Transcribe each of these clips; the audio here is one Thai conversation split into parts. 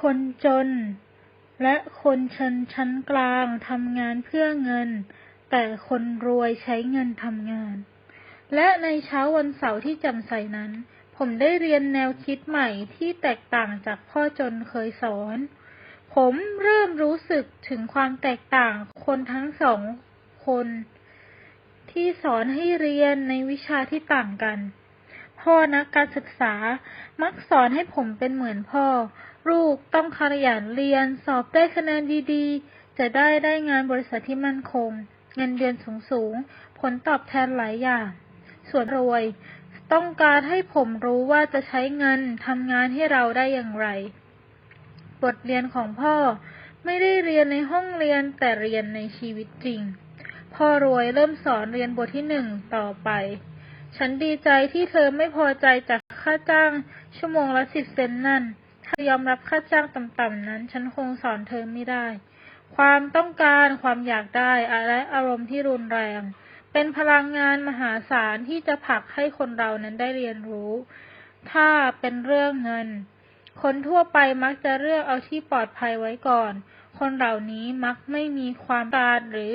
คนจน และคนชนชั้นกลางทำงานเพื่อเงิน แต่คนรวยใช้เงินทำงาน และในเช้าวันเสาร์ที่จ่มใสนั้น ผมได้เรียนแนวคิดใหม่ที่แตกต่างจากพ่อจนเคยสอน ผมเริ่มรู้สึกถึงความแตกต่างคนทั้งสองคน ที่สอนให้เรียนในวิชาที่ต่างกันพ่อนักการศึกษามักสอนให้ผมเป็นเหมือนพ่อ ลูกต้องขยันเรียนสอบได้คะแนนดีๆ จะได้ได้งานบริษัทที่มั่นคง เงินเดือนสูงๆ ผลตอบแทนหลายอย่าง ส่วนรวย ต้องการให้ผมรู้ว่าจะใช้เงินทำงานให้เราได้อย่างไร บทเรียนของพ่อไม่ได้เรียนในห้องเรียนแต่เรียนในชีวิตจริง พ่อรวยเริ่มสอนเรียนบทที่หนึ่งต่อไป ฉันดีใจที่เธอไม่พอใจจากค่าจ้างชั่วโมงละสิบเซนนั่น ถ้ายอมรับค่าจ้างต่ำๆนั้น ฉันคงสอนเธอไม่ได้ ความต้องการความอยากได้และอารมณ์ที่รุนแรง เป็นพลังงานมหาศาลที่จะผลักให้คนเรานั้นได้เรียนรู้ ถ้าเป็นเรื่องเงิน คนทั่วไปมักจะเลือกเอาที่ปลอดภัยไว้ก่อน คนเหล่านี้มักไม่มีความการหรือ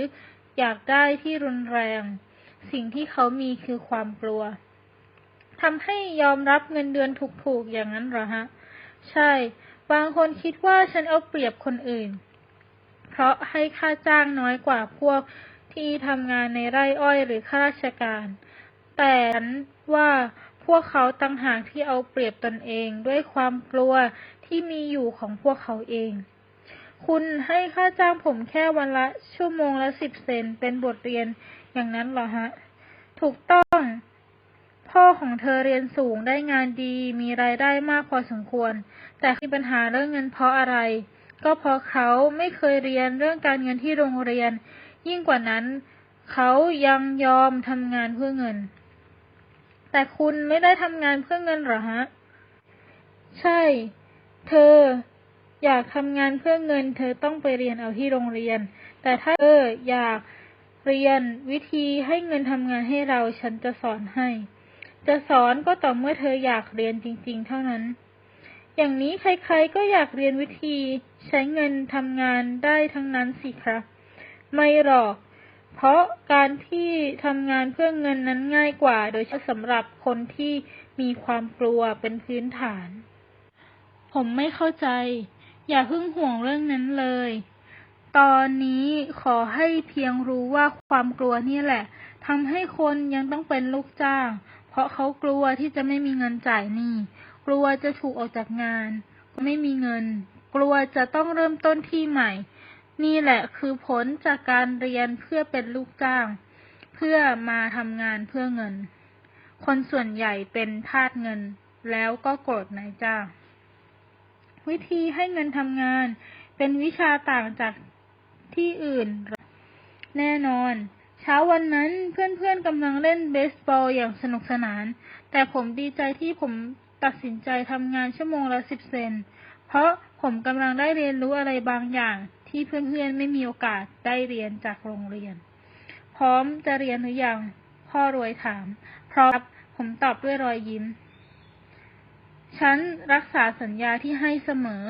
อยากได้ที่รุนแรง สิ่งที่เขามีคือความกลัวทำให้ยอมรับเงินเดือนถูกๆอย่างนั้นเหรอฮะ ใช่ บางคนคิดว่าฉันเอาเปรียบคนอื่น เพราะให้ค่าจ้างน้อยกว่าพวกที่ทำงานในไร่อ้อยหรือข้าราชการ แต่ฉันว่าพวกเขาต่างหากที่เอาเปรียบตนเองด้วยความกลัวที่มีอยู่ของพวกเขาเอง คุณให้ค่าจ้างผมแค่วันละชั่วโมงละสิบเซนเป็นบทเรียนอย่างนั้นเหรอฮะ ถูกต้อง พ่อของเธอเรียนสูงได้งานดี มีรายได้มากพอสมควร แต่มีปัญหาเรื่องเงินเพราะอะไร ก็เพราะเขาไม่เคยเรียนเรื่องการเงินที่โรงเรียน ยิ่งกว่านั้น เขายังยอมทำงานเพื่อเงิน แต่คุณไม่ได้ทำงานเพื่อเงินหรอฮะ ใช่ เธอ อยากทำงานเพื่อเงิน เธอต้องไปเรียนเอาที่โรงเรียน แต่ถ้าเธออยากเรียนวิธีให้เงินทำงานให้เราฉันจะสอนให้ จะสอนก็ต่อเมื่อเธออยากเรียนจริง ๆ เท่านั้น อย่างนี้ใครๆก็อยากเรียนวิธีใช้เงินทำงานได้ทั้งนั้นสิครับ ไม่หรอก เพราะการที่ทำงานเพื่อเงินนั้นง่ายกว่า โดยเฉพาะสำหรับคนที่มีความกลัวเป็นพื้นฐาน ผมไม่เข้าใจ อย่าเพิ่งห่วงเรื่องนั้นเลย ตอนนี้ขอให้เพียงรู้ว่าความกลัวนี่แหละทำให้คนยังต้องเป็นลูกจ้าง เพราะเขากลัวที่จะไม่มีเงินจ่ายหนี้ กลัวจะถูกออกจากงาน ไม่มีเงิน กลัวจะต้องเริ่มต้นที่ใหม่ นี่แหละคือผลจากการเรียนเพื่อเป็นลูกจ้าง เพื่อมาทำงานเพื่อเงิน คนส่วนใหญ่เป็นทาสเงิน แล้วก็โกรธนายจ้าง วิธีให้เงินทำงาน เป็นวิชาต่างจากที่อื่น แน่นอน เช้าวันนั้นเพื่อนๆกำลังเล่นเบสบอลอย่างสนุกสนาน แต่ผมดีใจที่ผมตัดสินใจทำงานชั่วโมงละสิบเซน เพราะผมกำลังได้เรียนรู้อะไรบางอย่างที่เพื่อนๆไม่มีโอกาสได้เรียนจากโรงเรียน พร้อมจะเรียนหรือยัง พ่อรวยถาม พร้อมผมตอบด้วยรอยยิ้ม ฉันรักษาสัญญาที่ให้เสมอ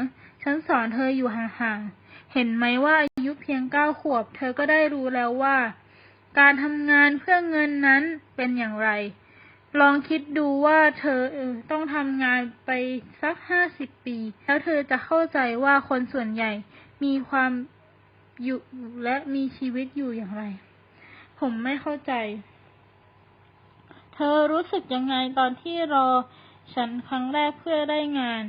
ฉันสอนเธออยู่ห่างๆ เห็นไหมว่าอายุเพียงเก้าขวบ เธอก็ได้รู้แล้วว่า การทำงานเพื่อเงินนั้นเป็นอย่างไร ลองคิดดูว่าเธอต้องทำงานไปสักห้าสิบปี แล้วเธอจะเข้าใจว่าคนส่วนใหญ่มีความอยู่และมีชีวิตอยู่อย่างไร ผมไม่เข้าใจ เธอรู้สึกยังไงตอนที่รอ ฉันครั้งแรกเพื่อได้งาน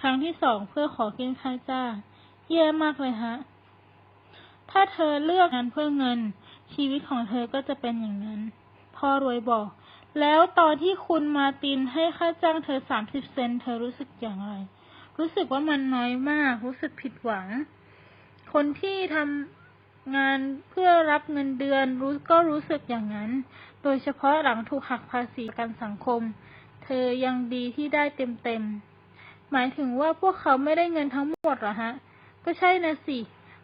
ครั้งที่สองเพื่อขอกินค่าจ้างแย่มากเลยฮะ ถ้าเธอเลือกงานเพื่อเงิน ชีวิตของเธอก็จะเป็นอย่างนั้น พ่อรวยบอก แล้วตอนที่คุณมาตินให้ค่าจ้างเธอสามสิบเซนเธอรู้สึกอย่างไร รู้สึกว่ามันน้อยมาก รู้สึกผิดหวัง คนที่ทำงานเพื่อรับเงินเดือนรู้ก็รู้สึกอย่างนั้น โดยเฉพาะหลังถูกหักภาษีประกันสังคม เธอยังดีที่ได้เต็มเต็มๆ หมายถึงว่าพวกเขาไม่ได้เงินทั้งหมดเหรอฮะ ก็ใช่นะสิ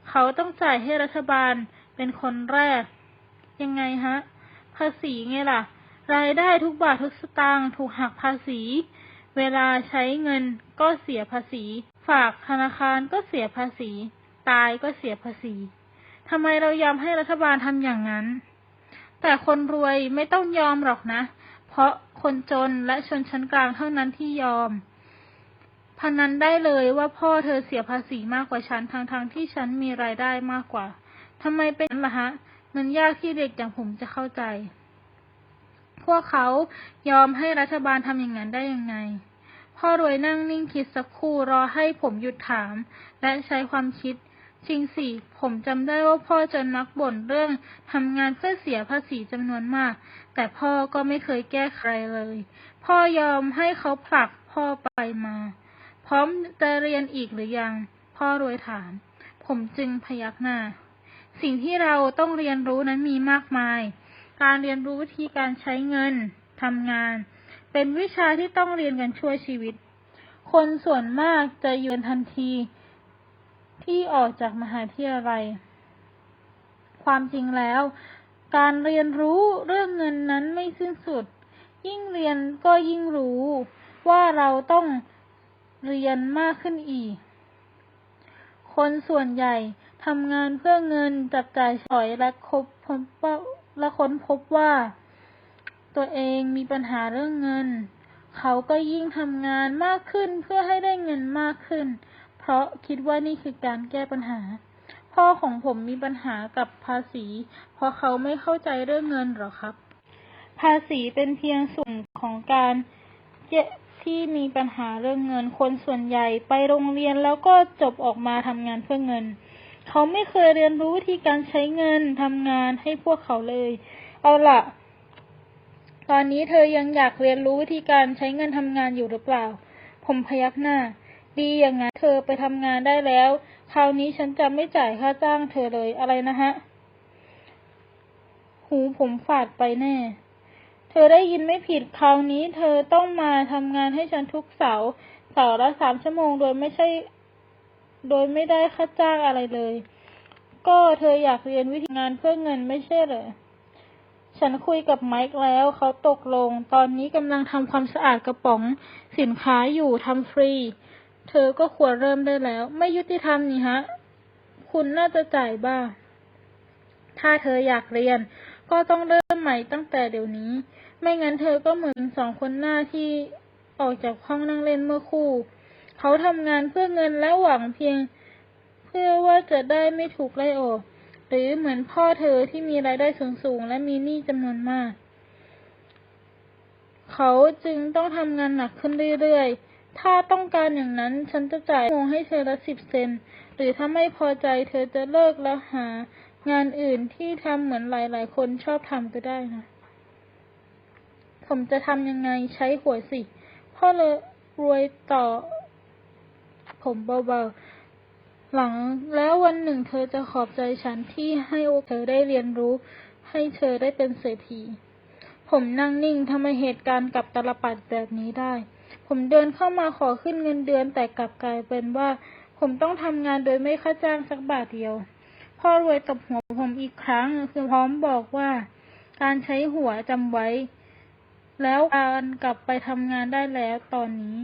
เขาต้องจ่ายให้รัฐบาลเป็นคนแรก ยังไงฮะ ภาษีไงล่ะ รายได้ทุกบาททุกสตางค์ถูกหักภาษี เวลาใช้เงินก็เสียภาษี ฝากธนาคารก็เสียภาษี ตายก็เสียภาษีทำไมเรายอมให้รัฐบาลทำอย่างนั้น แต่คนรวยไม่ต้องยอมหรอกนะ เพราะคนจนและชนชั้นกลางเท่านั้นที่ยอมพนันได้เลยว่าพ่อเธอเสียภาษีมากกว่าฉันทางทางที่ฉันมีรายได้มากกว่าทำไมเป็นอย่างนั้นล่ะฮะ มันยากที่เด็กอย่างผมจะเข้าใจ พวกเขายอมให้รัฐบาลทำอย่างนั้นได้ยังไง พ่อรวยนั่งนิ่งคิดสักครู่รอให้ผมหยุดถาม และใช้ความคิดจริงสิ ผมจำได้ว่าพ่อจนมักบ่นเรื่องทำงานเพื่อเสียภาษีจำนวนมาก แต่พ่อก็ไม่เคยแก้ไขเลย พ่อยอมให้เขาผลักพ่อไปมา พร้อมจะเรียนอีกหรือยัง พ่อรวยถาม ผมจึงพยักหน้า สิ่งที่เราต้องเรียนรู้นั้นมีมากมาย การเรียนรู้วิธีการใช้เงินทำงาน เป็นวิชาที่ต้องเรียนกันช่วยชีวิต คนส่วนมากจะยู่กันทันที ที่ออกจากมหาวิทยาลัย ความจริงแล้ว การเรียนรู้เรื่องเงินนั้นไม่สิ้นสุด ยิ่งเรียนก็ยิ่งรู้ว่าเราต้องเรียนมากขึ้นอีก คนส่วนใหญ่ ทำงานเพื่อเงินจับจ่ายใช้สอยและคบพบว่าและค้นพบว่า ตัวเองมีปัญหาเรื่องเงิน เขาก็ยิ่งทำงานมากขึ้นเพื่อให้ได้เงินมากขึ้น เพราะคิดว่านี่คือการแก้ปัญหา พ่อของผมมีปัญหากับภาษี เพราะเขาไม่เข้าใจเรื่องเงินหรอครับ ภาษีเป็นเพียงส่วนของการที่มีปัญหาเรื่องเงิน คนส่วนใหญ่ไปโรงเรียนแล้วก็จบออกมาทำงานเพื่อเงิน เขาไม่เคยเรียนรู้วิธีการใช้เงินทำงานให้พวกเขาเลย เอาล่ะตอนนี้เธอยังอยากเรียนรู้วิธีการใช้เงินทำงานอยู่หรือเปล่า ผมพยักหน้า ดีอย่างนั้นเธอไปทำงานได้แล้ว คราวนี้ฉันจะไม่จ่ายค่าจ้างเธอเลยอะไรนะฮะ หูผมฝาดไปแน่ เธอได้ยินไม่ผิดคราวนี้ เธอต้องมาทำงานให้ฉันทุกเสาร์เสาร์ละสามชั่วโมงโดยไม่ใช่ โดยไม่ได้ค่าจ้างอะไรเลย ก็เธออยากเรียนวิธีงานเพื่อเงินไม่ใช่เหรอ ฉันคุยกับไมค์แล้วเขาตกลง ตอนนี้กำลังทำความสะอาดกระป๋องสินค้าอยู่ทำฟรี เธอก็ควรเริ่มได้แล้ว ไม่ยุติธรรมนี่ฮะ คุณน่าจะจ่ายบ้าง ถ้าเธออยากเรียน ก็ต้องเริ่มใหม่ตั้งแต่เดี๋ยวนี้ ไม่งั้นเธอก็เหมือนสองคนหน้าที่ออกจากห้องนั่งเล่นเมื่อคู่ เขาทำงานเพื่อเงินและหวังเพียง เพื่อว่าจะได้ไม่ถูกไล่ออก หรือเหมือนพ่อเธอที่มีรายได้สูงๆและมีหนี้จำนวนมาก เขาจึงต้องทำงานหนักขึ้นเรื่อยๆ ถ้าต้องการอย่างนั้นฉันจะจ่ายโมงให้เธอละสิบเซน หรือถ้าไม่พอใจเธอจะเลิกแล้วหางานอื่นที่ทำเหมือนหลายๆ คนชอบทำก็ได้นะ ผมจะทำยังไงใช้หัวสิ พ่อเลยรวยต่อ ผมเบาๆ หลังแล้ววันหนึ่งเธอจะขอบใจฉันที่ให้โอเธอได้เรียนรู้ ให้เธอได้เป็นเศรษฐี ผมนั่งนิ่งทำไมเหตุการณ์กับตลปัดแบบนี้ได้ ผมเดินเข้ามาขอขึ้นเงินเดือนแต่กลับกลายเป็นว่า ผมต้องทำงานโดยไม่ค่าจ้างสักบาทเดียว พ่อรวยตบหัวผมอีกครั้งคือพร้อมบอกว่า การใช้หัวจำไว้แล้วการกลับไปทำงานได้แล้วตอนนี้